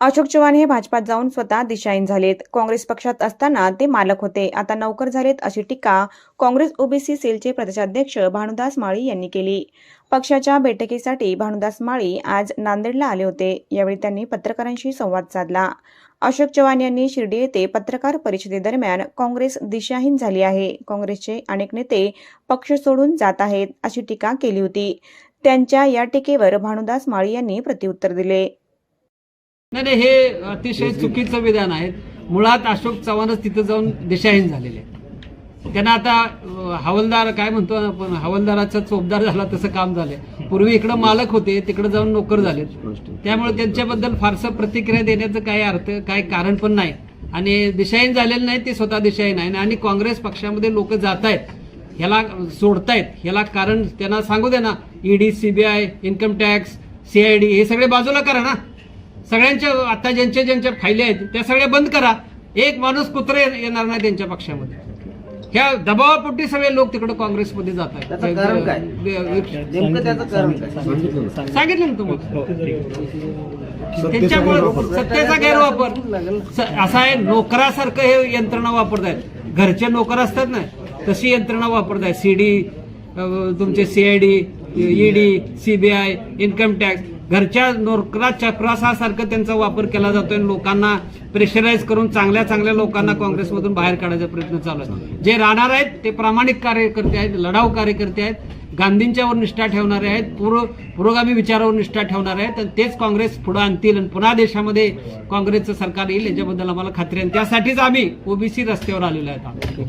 अशोक चव्हाण हे भाजपात जाऊन स्वतः दिशाहीन झालेत. काँग्रेस पक्षात असताना ते मालक होते. आता नौकर झालेत अशी टीका काँग्रेस ओबीसी सेलचे प्रदेशाध्यक्ष भानुदास माळी यांनी केली. पक्षाच्या बैठकीसाठी भानुदास माळी आज नांदेडला आले होते. यावेळी त्यांनी पत्रकारांशी संवाद साधला. अशोक चव्हाण यांनी शिर्डी येथे पत्रकार परिषदेदरम्यान काँग्रेस दिशाहीन झाली आहे. काँग्रेसचे अनेक नेते पक्ष सोडून जात आहेत अशी टीका केली होती. त्यांच्या या टीकेवर भानुदास माळी यांनी प्रत्युत्तर दिले. नाही नाही हे अतिशय चुकीचं विधान आहे. मुळात अशोक चव्हाणच तिथं जाऊन दिशाहीन झालेले त्यांना आता हवालदार काय म्हणतो आपण हवालदाराचा चोपदार झाला तसं काम झालंय. पूर्वी इकडं मालक होते तिकडे जाऊन नोकर झालेत. त्यामुळे त्यांच्याबद्दल फारसं प्रतिक्रिया देण्याचं काही अर्थ काही कारण पण नाही. आणि दिशाहीन झालेलं नाही ते स्वतः दिशाहीन आहे आणि काँग्रेस पक्षामध्ये लोक जात आहेत ह्याला सोडतायत. ह्याला कारण त्यांना सांगू दे ना ED CBI income tax CID हे सगळे बाजूला करा ना. सगळ्यांच्या आता ज्यांच्या ज्यांच्या फायले आहेत त्या सगळ्या बंद करा. एक माणूस कुत्रे येणार नाही त्यांच्या पक्षामध्ये. ह्या दबावापोटी सगळे लोक तिकडे काँग्रेसमध्ये जात त्याचं कारण काय? आहेत नेमकं त्याचं कारण काय? सांगितलं. ना तुम्हाला? त्यांच्यामुळे सत्तेचा गैरवापर. स- असा आहे नोकरासारखं हे यंत्रणा वापरतायत. घरचे नोकर असतात ना तशी यंत्रणा वापरतायत. सीडी तुमचे CID ED CBI income tax घरच्या नोकरा चपरासासारखं त्यांचा वापर केला जातोय. आणि लोकांना प्रेशराईज करून चांगल्या चांगल्या लोकांना काँग्रेसमधून बाहेर काढायचा प्रयत्न चालू आहे. जे राहणार आहेत ते प्रामाणिक कार्यकर्ते आहेत लढाऊ कार्यकर्ते आहेत गांधींच्यावर निष्ठा ठेवणारे आहेत पूर्व पुरोगामी विचारावर निष्ठा ठेवणारे आहेत आणि तेच काँग्रेस पुढे आणतील आणि पुन्हा देशामध्ये काँग्रेसचं सरकार येईल याच्याबद्दल आम्हाला खात्री आहे. आणि त्यासाठीच आम्ही ओबीसी रस्त्यावर आलेलो आहेत